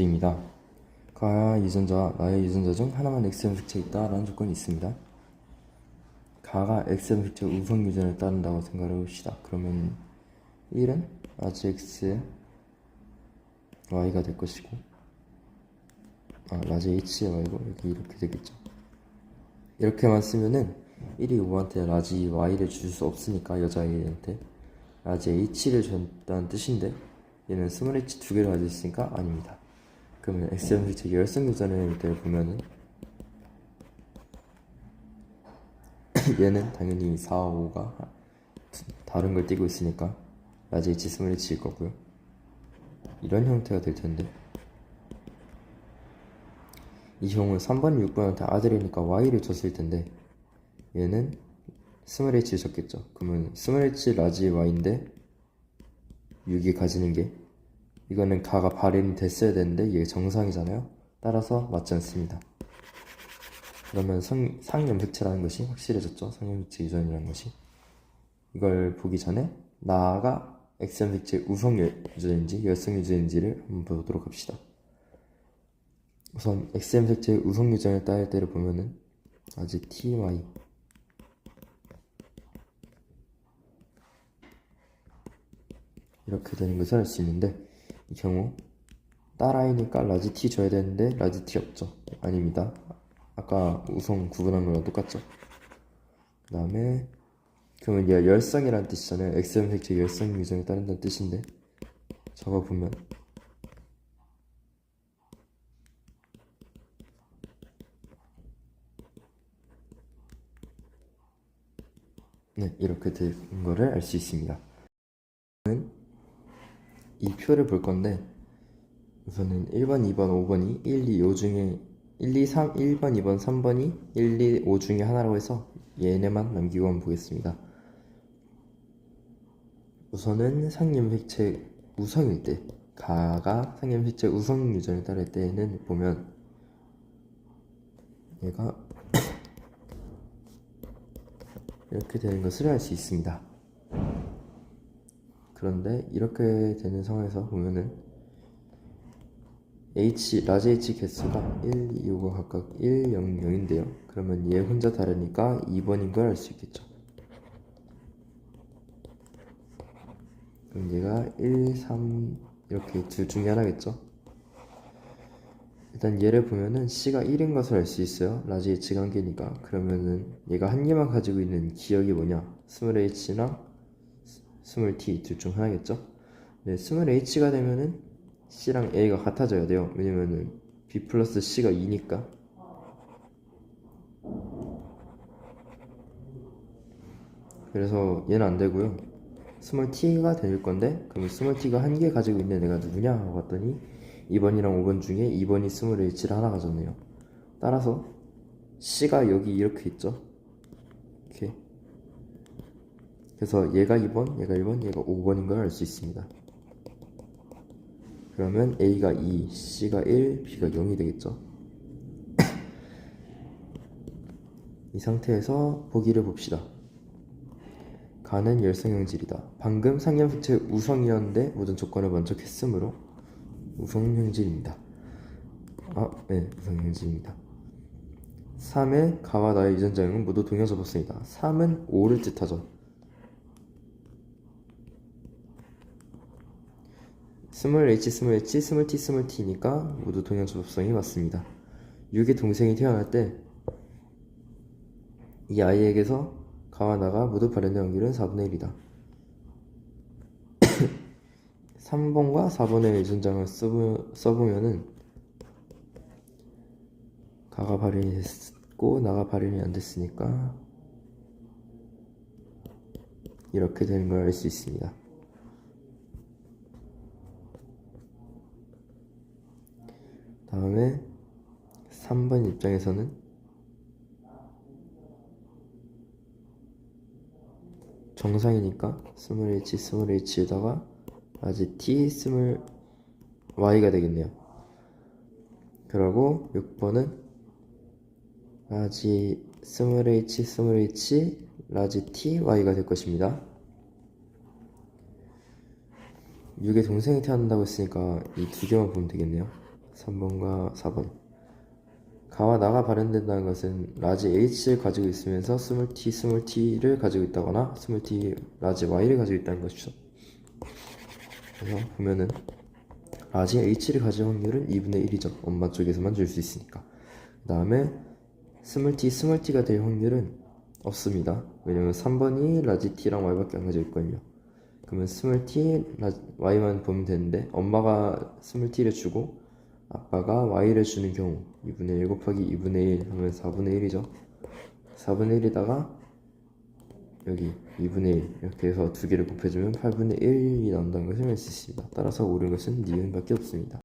문제입니다. 가야 유전자와 나의 유전자 중 하나만 X형 색채 있다 라는 조건이 있습니다. 가가 X형 색채 우성 유전을 따른다고 생각해 봅시다. 그러면 1은 라지 X의 Y가 될 것이고 아 라지 H의 Y고 여기 이렇게 되겠죠. 이렇게만 쓰면은 1이 5한테 라지 Y를 줄 수 없으니까 여자아이한테 라지 H를 줬다는 뜻인데 얘는 스몰 H 두 개를 가지고 있으니까 아닙니다. 그러면 X형 색채 열성 유전을 때 보면은 얘는 당연히 4, 5가 다른 걸 띄고 있으니까 라지 H 스몰 H일 거고요. 이런 형태가 될 텐데 이 경우 3번, 6번한테 아들이니까 Y를 줬을 텐데 얘는 스몰 H를 줬겠죠. 그러면 스몰 H 라지 Y인데 6이 가지는 게 이거는 가가 발현이 됐어야 되는데 이게 정상이잖아요. 따라서 맞지 않습니다. 그러면 성, 상염색체라는 것이 확실해졌죠. 상염색체 유전이라는 것이. 이걸 보기 전에 나가 X염색체 우성 유전인지 열성 유전인지를 한번 보도록 합시다. 우선 X염색체 우성 유전을 따를 때를 보면은 아직 TY 이렇게 되는 것을 알 수 있는데 이 경우. 딸아이니까 라지 T 줘야 되는데 라지 T 없죠. 아닙니다. 아까 우성 구분한 거랑 똑같죠. 그 다음에 그러면 얘 열성이라는 뜻이잖아요. XM 색채 열성 유전에 따른다는 뜻인데 적어보면 네 이렇게 된 거를 알 수 있습니다. 이 표를 볼 건데 우선은 1번, 2번, 5번이 1, 2, 5 중에 1, 2, 3, 1번, 2번, 3번이 1, 2, 5 중에 하나라고 해서 얘네만 남기고 한번 보겠습니다. 우선은 상염색체 우성일 때 가가 상염색체 우성 유전을 따를 때는 보면 얘가 이렇게 되는 것을 알 수 있습니다. 그런데 이렇게 되는 상황에서 보면은 H, 라지 H 개수가 1, 2, 5가 각각 1, 0, 0인데요. 그러면 얘 혼자 다르니까 2번인 걸 알 수 있겠죠. 그럼 얘가 1, 3 이렇게 둘 중에 하나겠죠. 일단 얘를 보면은 C가 1인 것을 알 수 있어요. 라지 H 관계니까. 그러면은 얘가 한 개만 가지고 있는 기억이 뭐냐? 스몰 H랑 스몰 t 둘 중 하나겠죠? 네, 스몰 h가 되면은 c랑 a가 같아져야 돼요. 왜냐면은 b 플러스 c가 2니까. 그래서 얘는 안 되고요. 스몰 t가 될 건데 그럼 스몰 t가 한 개 가지고 있는 애가 누구냐 하고 봤더니 2번이랑 5번 중에 2번이 스몰 h를 하나 가졌네요. 따라서 c가 여기 이렇게 있죠. 이렇게 그래서 얘가 2번, 얘가 1번, 얘가 5번인 걸 알 수 있습니다. 그러면 A가 2, C가 1, B가 0이 되겠죠. 이 상태에서 보기를 봅시다. 가는 열성형질이다. 방금 상염색체 우성이었는데 모든 조건을 만족했으므로 우성형질입니다. 아, 네, 우성형질입니다. 3의 가와 나의 유전자형은 모두 동형 접합성이다. 3은 5를 뜻하죠. 스몰 h 스몰 h 스몰 t 스몰 t니까 모두 동형 접합성이 맞습니다. 6의 동생이 태어날 때 이 아이에게서 가와 나가 모두 발현된 확률은 4분의 1이다. 3번과 4번의 유전장을 써보, 써보면은 가가 발현이 됐고 나가 발현이 안 됐으니까 이렇게 되는 걸 알 수 있습니다. 다음에 3번 입장에서는 정상이니까 스몰 h 스몰 h에다가 아직 t 스몰 y가 되겠네요. 그리고 6번은 라지 스몰 h 스몰 h 라지 t y가 될 것입니다. 6의 동생이 태어난다고 했으니까 이 두 개만 보면 되겠네요. 3번과 4번. 가와 나가 발현된다는 것은 라지 h를 가지고 있으면서 스몰 t 스몰 t를 가지고 있다거나 스몰 t 라지 y를 가지고 있다는 것이죠. 그래서 보면은 라지 h를 가질 확률은 2분의 1이죠. 엄마 쪽에서만 줄 수 있으니까. 그 다음에 스몰 t 스몰 t가 될 확률은 없습니다. 왜냐면 3번이 라지 t랑 y밖에 안 가지고 있거든요. 그러면 스몰 t 라- y만 보면 되는데 엄마가 스몰 t를 주고 아빠가 y를 주는 경우 2분의 1 곱하기 2분의 1 하면 4분의 1이죠. 4분의 1에다가 여기 2분의 1 이렇게 해서 두 개를 곱해주면 8분의 1이 나온다는 것을 있습니다. 따라서 옳은 것은 니은밖에 없습니다